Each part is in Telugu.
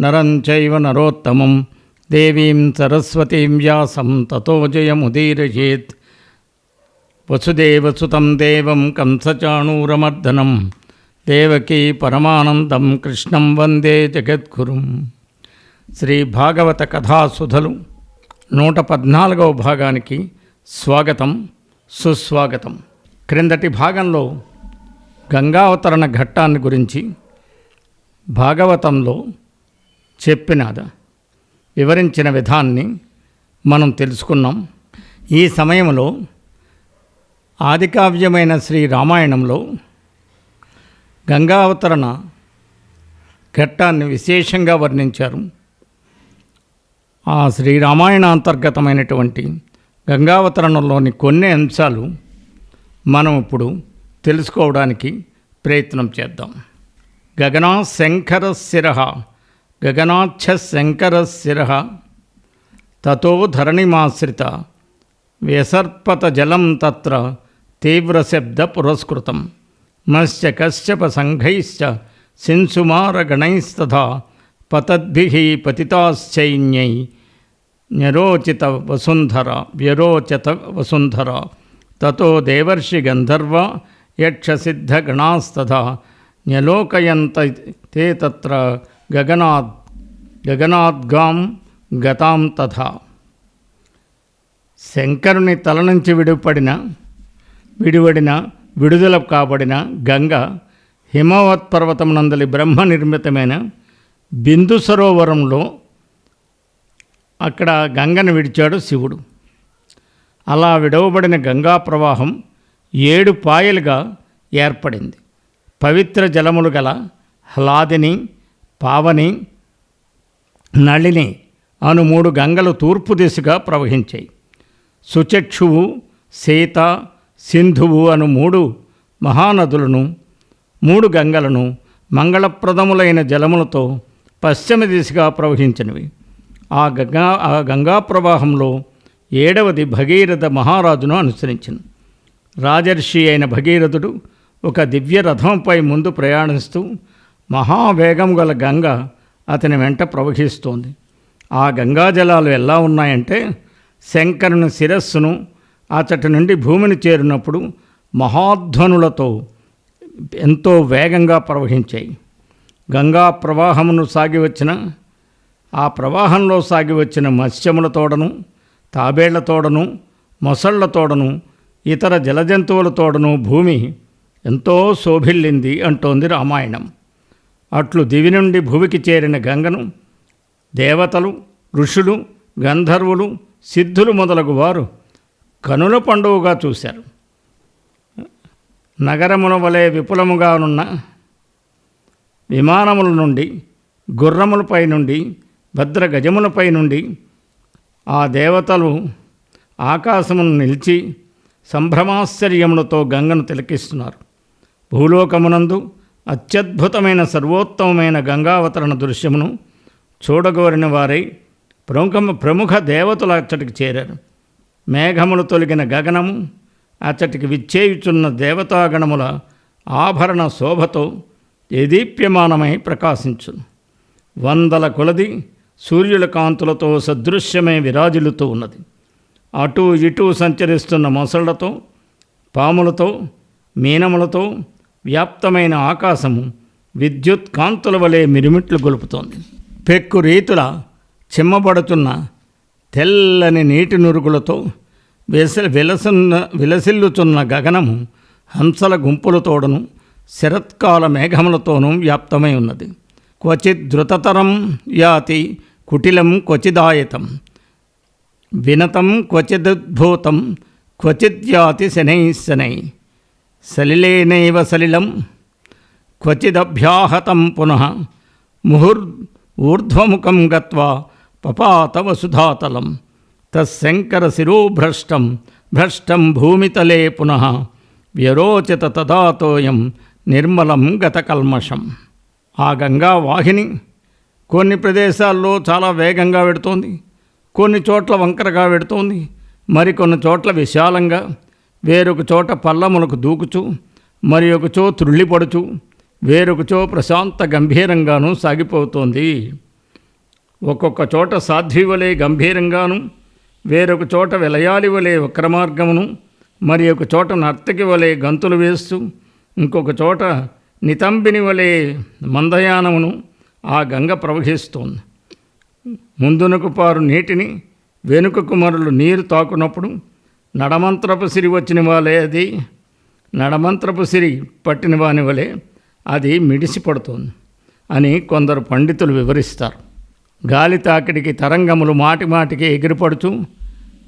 నరంచైవ నరోత్తమం. దేవీం సరస్వతీం వ్యాసం తతో జయముదీరయేత్. వసుదేవసుతం దేవం కంసచాణూరమర్దనం. దేవకీ పరమానందం కృష్ణం వందే జగద్గురుం. శ్రీ భాగవత కథాసుధలు నూట పద్నాలుగవ భాగానికి స్వాగతం సుస్వాగతం. క్రిందటి భాగంలో గంగావతరణ ఘట్టాన్ని గురించి భాగవతంలో చెప్పిన వివరించిన విధాన్ని మనం తెలుసుకున్నాం. ఈ సమయంలో ఆదికావ్యమైన శ్రీ రామాయణంలో గంగావతరణ ఘట్టాన్ని విశేషంగా వర్ణించారు. ఆ శ్రీరామాయణ అంతర్గతమైనటువంటి గంగావతరణంలోని కొన్ని అంశాలు మనం ఇప్పుడు తెలుసుకోవడానికి ప్రయత్నం చేద్దాం. గగనా శంకర శిరహ గగనాక్ష శంకర తతో ధరణిమాశ్రిత వ్యసర్పతజలం తత్ర తీవ్రశబ్ద పురస్కృతం మశ్చ కశ్యప సంఘైశ్చ సిన్సుమారగణైస్తథా పతద్భి పతితాశ్చైన్యై న్యరోచిత వసుంధర వ్యరోచత వసుంధర తతో దేవర్షి గంధర్వ యక్షసిద్ధగణాస్తథా న్యలోకయంత తే తత్ర గగనాద్ గగనాద్గాం గతాం తథా. శంకరుని తల నుంచి విడిపడిన విడివడిన విడుదల కాబడిన గంగ హిమవత్ పర్వతమునందలి బ్రహ్మ నిర్మితమైన బిందు సరోవరంలో అక్కడ గంగను విడిచాడు శివుడు. అలా విడవబడిన గంగా ప్రవాహం ఏడు పాయలుగా ఏర్పడింది. పవిత్ర జలములు గల హ్లాదిని పావని నళిని అను మూడు గంగలు తూర్పు దిశగా ప్రవహించాయి. సుచక్షువు సీత సింధువు అను మూడు మహానదులను మూడు గంగలను మంగళప్రదములైన జలములతో పశ్చిమ దిశగా ప్రవహించినవి. ఆ గంగా ఆ గంగా ప్రవాహంలో ఏడవది భగీరథ మహారాజును అనుసరించింది రాజర్షి అయిన భగీరథుడు ఒక దివ్య రథంపై ముందు ప్రయాణిస్తూ మహావేగం గల గంగ అతని వెంట ప్రవహిస్తోంది. ఆ గంగాజలాలు ఎలా ఉన్నాయంటే శంకరుని శిరస్సును అతటి నుండి భూమిని చేరినప్పుడు మహాధ్వనులతో ఎంతో వేగంగా ప్రవహించాయి. గంగా ప్రవాహమును సాగి వచ్చిన ఆ ప్రవాహంలో సాగి వచ్చిన మత్స్యముల తోడను తాబేళ్ళ తోడను మొసళ్ళ తోడను ఇతర జలజంతువుల తోడను భూమి ఎంతో శోభిల్లింది అంటోంది రామాయణం. అట్లు దివి నుండి భూమికి చేరిన గంగను దేవతలు ఋషులు గంధర్వులు సిద్ధులు మొదలగు వారు కనుల పండుగగా చూశారు. నగరమున వలె విపులముగానున్న విమానముల నుండి గుర్రములపై నుండి భద్ర గజములపై నుండి ఆ దేవతలు ఆకాశమును నిలిచి సంభ్రమాశ్చర్యములతో గంగను తిలకిస్తున్నారు. భూలోకమునందు అత్యద్భుతమైన సర్వోత్తమమైన గంగావతరణ దృశ్యమును చూడగోరిన వారై ప్రముఖ ప్రముఖ దేవతలు అచ్చటికి చేరారు. మేఘములు తొలగిన గగనము అచ్చటికి విచ్చేయుచున్న దేవతాగణముల ఆభరణ శోభతో ఎదీప్యమానమై ప్రకాశించు వందల కొలది సూర్యుల కాంతులతో సదృశ్యమై విరాజిల్లుతూ ఉన్నది. అటూ ఇటూ సంచరిస్తున్న మొసళ్ళతో పాములతో మీనములతో వ్యాప్తమైన ఆకాశము విద్యుత్ కాంతుల వలె మిరుమిట్లు గొలుపుతోంది. పెక్కు రీతుల చిమ్మబడుతున్న తెల్లని నీటి నురుగులతో విస విలసన్న విలసిల్లుచున్న గగనము హంసల గుంపులతోడను శరత్కాల మేఘములతోనూ వ్యాప్తమై ఉన్నది. క్వచిత్ ధృతతరం యాతి కుటిలం క్వచిదాయతం. వినతం క్వచిదుద్భూతం క్వచిద్యాతి శనై శనై. సలిలేనైవ సలిలం క్వచిదభ్యాహతం పునః ముహుర్ ఊర్ధ్వముఖం గత్వా పపాత వసుధాతలం తశంకర శిరోభ్రష్టం భ్రష్టం భూమితలే పునః వ్యరోచిత తదాతోయం నిర్మలం గతకల్మషం. ఆ గంగా వాహిని కొన్ని ప్రదేశాల్లో చాలా వేగంగా వెడుతోంది. కొన్ని చోట్ల వంకరగా వెడుతోంది. మరికొన్ని చోట్ల విశాలంగా వేరొక చోట పల్లములకు దూకుచు మరి ఒకచో త్రుళ్ళిపడుచు వేరొకచో ప్రశాంత గంభీరంగాను సాగిపోతోంది. ఒక్కొక్క చోట సాధ్వి వలె గంభీరంగాను వేరొక చోట విలయాలి వలె వక్రమార్గమును మరి ఒక చోట నర్తకి వలె గంతులు వేస్తూ ఇంకొక చోట నితంబిని వలె మందయానమును ఆ గంగ ప్రవహిస్తోంది. ముందునకు పారు నీటిని వెనుకకు మరలు నీరు తాకునప్పుడు నడమంత్రపు సిరి వచ్చిన వాళ్ళే అది. నడమంత్రపు సిరి పట్టిన వాని వలె అది మిడిసి పడుతుంది అని కొందరు పండితులు వివరిస్తారు. గాలి తాకిడికి తరంగములు మాటి మాటికి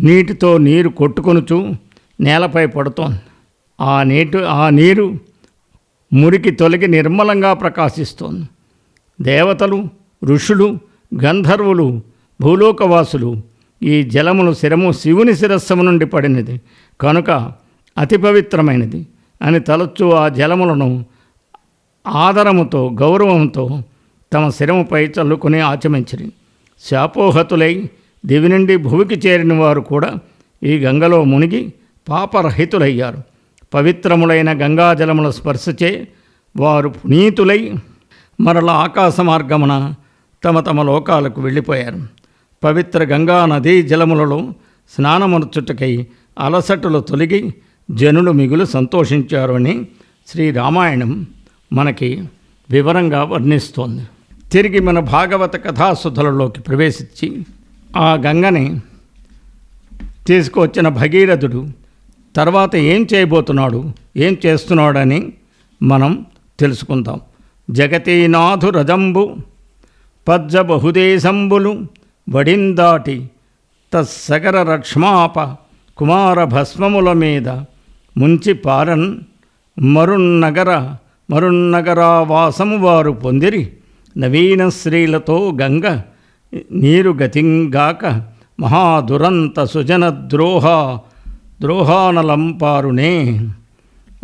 నీటితో నీరు కొట్టుకొనుచు నేలపై పడుతోంది. ఆ నీటి ఆ నీరు మురికి తొలగి నిర్మలంగా ప్రకాశిస్తోంది. దేవతలు ఋషులు గంధర్వులు భూలోకవాసులు ఈ జలములు శిరము శివుని శిరస్సము నుండి పడినది కనుక అతి పవిత్రమైనది. అని తలచు ఆ జలములను ఆదరముతో గౌరవంతో తమ శిరముపై చల్లుకుని ఆచమించిరి. శాపోహతులై దివి నుండి భూమికి చేరిన వారు కూడా ఈ గంగలో మునిగి పాపరహితులయ్యారు. పవిత్రములైన గంగాజలముల స్పర్శచే వారు పునీతులై మరల ఆకాశ మార్గమున తమ తమ లోకాలకు వెళ్ళిపోయారు. పవిత్ర గంగా నదీ జలములలో స్నానమర్చుటకై అలసటలు తొలగి జనులు మిగులు సంతోషించారు అని శ్రీ రామాయణం మనకి వివరంగా వర్ణిస్తోంది. తిరిగి మన భాగవత కథాసుధలలోకి ప్రవేశించి ఆ గంగని తీసుకువచ్చిన భగీరథుడు తర్వాత ఏం చేయబోతున్నాడు ఏం చేస్తున్నాడని మనం తెలుసుకుందాం. జగతీనాథు రజంబు పద్జ బహుదేశంబులు వడిందాటి తస్సగర రక్ష్మాప కుమార భస్మముల మీద ముంచి పారన్ మరున్నగర మరున్నగరావాసము వారు పొందిరి. నవీన శ్రీలతో గంగ నీరు గతింగాక మహాదురంత సుజన ద్రోహ ద్రోహానలంపారునే.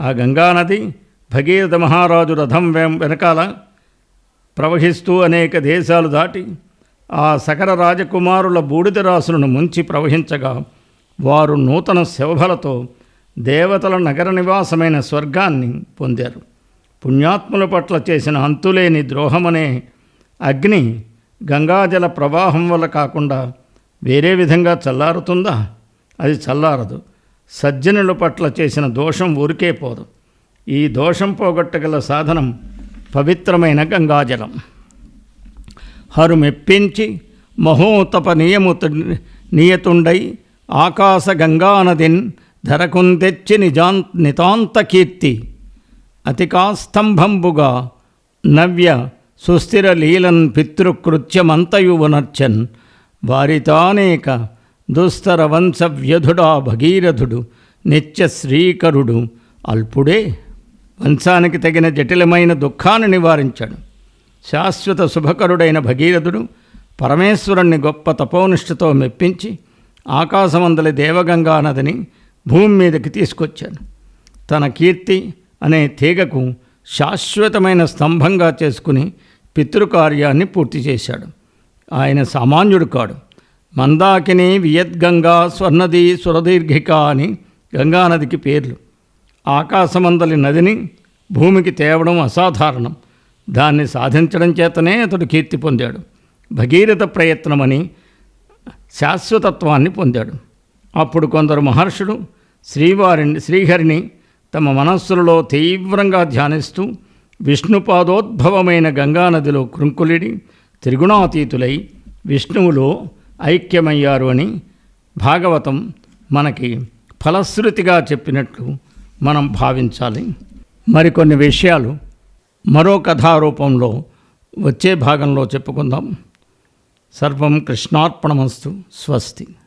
ఆ గంగానది భగీరథ మహారాజు రథం వెం- వెనకాల ప్రవహిస్తూ అనేక దేశాలు దాటి ఆ సకర రాజకుమారుల బూడిద రాసులను ముంచి ప్రవహించగా వారు నూతన శవభలతో దేవతల నగర నివాసమైన స్వర్గాన్ని పొందారు. పుణ్యాత్ముల పట్ల చేసిన అంతులేని ద్రోహమనే అగ్ని గంగాజల ప్రవాహం వల్ల కాకుండా వేరే విధంగా చల్లారుతుందా? అది చల్లారదు. సజ్జనుల పట్ల చేసిన దోషం ఊరికే పోదు. ఈ దోషం పోగొట్టగల సాధనం పవిత్రమైన గంగాజలం. హరు మెప్పించి మహోతప నియముత నియతుండై ఆకాశ గంగానదిన్ ధరకుంతెచ్చి నిజాం నితాంత కీర్తి అతికాస్తంభంబుగా నవ్య సుస్థిర లీలన్ పితృకృత్యమంతయువనర్చన్. వారితానేక దుస్తర వంశ వ్యధుడా భగీరథుడు నిత్య శ్రీకరుడు అల్పుడే. వంశానికి తగిన జటిలమైన దుఃఖాన్ని నివారించాడు. శాశ్వత శుభకరుడైన భగీరథుడు పరమేశ్వరుణ్ణి గొప్ప తపోనిష్ఠతో మెప్పించి ఆకాశమందలి దేవగంగా నదిని భూమి మీదకి తీసుకొచ్చాడు. తన కీర్తి అనే తీగకు శాశ్వతమైన స్తంభంగా చేసుకుని పితృకార్యాన్ని పూర్తి చేశాడు. ఆయన సామాన్యుడు కాడు. మందాకిని వియద్గంగా స్వర్ణది సురదీర్ఘిక అని గంగానదికి పేర్లు. ఆకాశమందలి నదిని భూమికి తేవడం అసాధారణం. దాన్ని సాధించడం చేతనే అతడు కీర్తి పొందాడు. భగీరథ ప్రయత్నమని శాశ్వతత్వాన్ని పొందాడు. అప్పుడు కొందరు మహర్షులు శ్రీవారిని శ్రీహరిని తమ మనస్సులలో తీవ్రంగా ధ్యానిస్తూ విష్ణుపాదోద్భవమైన గంగానదిలో కృంకులిడి త్రిగుణాతీతులై విష్ణువులో ఐక్యమయ్యారు అని భాగవతం మనకి ఫలశ్రుతిగా చెప్పినట్లు మనం భావించాలి. మరికొన్ని విషయాలు మరో కథారూపంలో వచ్చే భాగంలో చెప్పుకుందాం. సర్వం కృష్ణార్పణమస్తు స్వస్తి.